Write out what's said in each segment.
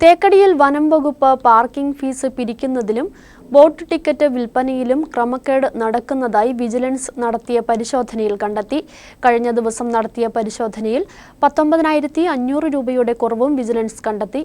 തേക്കടിയിൽ വനം വകുപ്പ് parking fees പിരിക്കുന്നതിലും ബോട്ട് ടിക്കറ്റ് വിൽപ്പനയിലും ക്രമക്കേട് നടക്കുന്നതായി വിജിലൻസ് നടത്തിയ പരിശോധനയിൽ കണ്ടെത്തി. കഴിഞ്ഞ ദിവസം നടത്തിയ പരിശോധനയിൽ പത്തൊമ്പതിനായിരത്തി അഞ്ഞൂറ് രൂപയുടെ കുറവും വിജിലൻസ് കണ്ടെത്തി.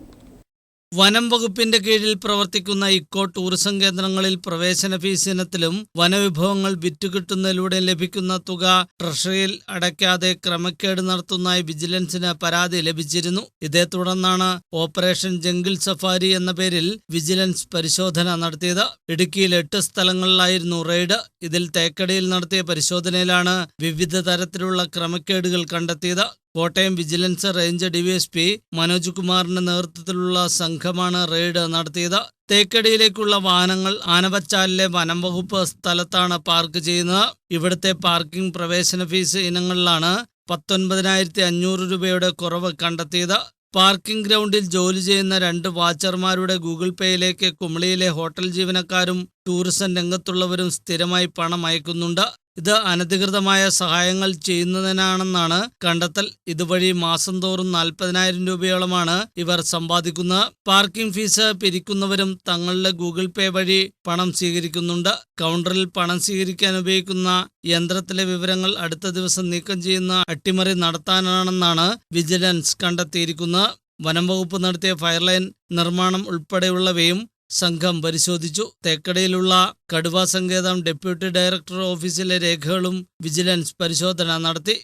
വനം വകുപ്പിന്റെ കീഴിൽ പ്രവർത്തിക്കുന്ന ഇക്കോ ടൂറിസം കേന്ദ്രങ്ങളിൽ പ്രവേശന ഫീസ് ഇനത്തിലും വനവിഭവങ്ങൾ വിറ്റുകിട്ടുന്നതിലൂടെ ലഭിക്കുന്ന തുക ട്രഷറിയിൽ അടയ്ക്കാതെ ക്രമക്കേട് നടത്തുന്നതായി വിജിലൻസിന് പരാതി ലഭിച്ചിരുന്നു. ഇതേ തുടർന്നാണ് ഓപ്പറേഷൻ ജംഗിൾ സഫാരി എന്ന പേരിൽ വിജിലൻസ് പരിശോധന നടത്തിയത്. ഇടുക്കിയിൽ എട്ട് സ്ഥലങ്ങളിലായിരുന്നു റെയ്ഡ്. ഇതിൽ തേക്കടിയിൽ നടത്തിയ പരിശോധനയിലാണ് വിവിധ തരത്തിലുള്ള ക്രമക്കേടുകൾ കണ്ടെത്തിയത്. Kottayam vigilance range DYSP Manoj കുമാറിന്റെ നേതൃത്വത്തിലുള്ള സംഘമാണ് റെയ്ഡ് നടത്തിയത്. തേക്കടിയിലേക്കുള്ള വാഹനങ്ങൾ ആനവച്ചാലിലെ വനം വകുപ്പ് സ്ഥലത്താണ് പാർക്ക് ചെയ്യുന്നത്. ഇവിടുത്തെ പാർക്കിംഗ് പ്രവേശന ഫീസ് ഇനങ്ങളിലാണ് പത്തൊൻപതിനായിരത്തി അഞ്ഞൂറ് രൂപയുടെ കുറവ് കണ്ടെത്തിയത്. പാർക്കിംഗ് ഗ്രൗണ്ടിൽ ജോലി ചെയ്യുന്ന രണ്ട് വാച്ചർമാരുടെ ഗൂഗിൾ പേയിലേക്ക് കുമളിയിലെ ഹോട്ടൽ ജീവനക്കാരും ടൂറിസം രംഗത്തുള്ളവരും സ്ഥിരമായി പണം അയക്കുന്നുണ്ട്. ഇത് അനധികൃതമായ സഹായങ്ങൾ ചെയ്യുന്നതിനാണെന്നാണ് കണ്ടെത്തൽ. ഇതുവഴി മാസം തോറും നാൽപ്പതിനായിരം രൂപയോളമാണ് ഇവർ സമ്പാദിക്കുന്നത്. പാർക്കിംഗ് ഫീസ് പിരിക്കുന്നവരും തങ്ങളുടെ ഗൂഗിൾ പേ വഴി പണം സ്വീകരിക്കുന്നുണ്ട്. കൗണ്ടറിൽ പണം സ്വീകരിക്കാൻ ഉപയോഗിക്കുന്ന യന്ത്രത്തിലെ വിവരങ്ങൾ അടുത്ത ദിവസം നീക്കം ചെയ്യുന്ന അട്ടിമറി നടത്താനാണെന്നാണ് വിജിലൻസ് കണ്ടെത്തിയിരിക്കുന്നത്. വനം വകുപ്പ് നടത്തിയ ഫയർലൈൻ നിർമ്മാണം ഉൾപ്പെടെയുള്ളവയും സംഘം പരിശോധിച്ചു. തേക്കടയിലുള്ള കടുവ സങ്കേതം ഡെപ്യൂട്ടി ഡയറക്ടർ ഓഫീസിലെ രേഖകളും വിജിലൻസ് പരിശോധന നടത്തി.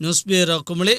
News bureau Kumily.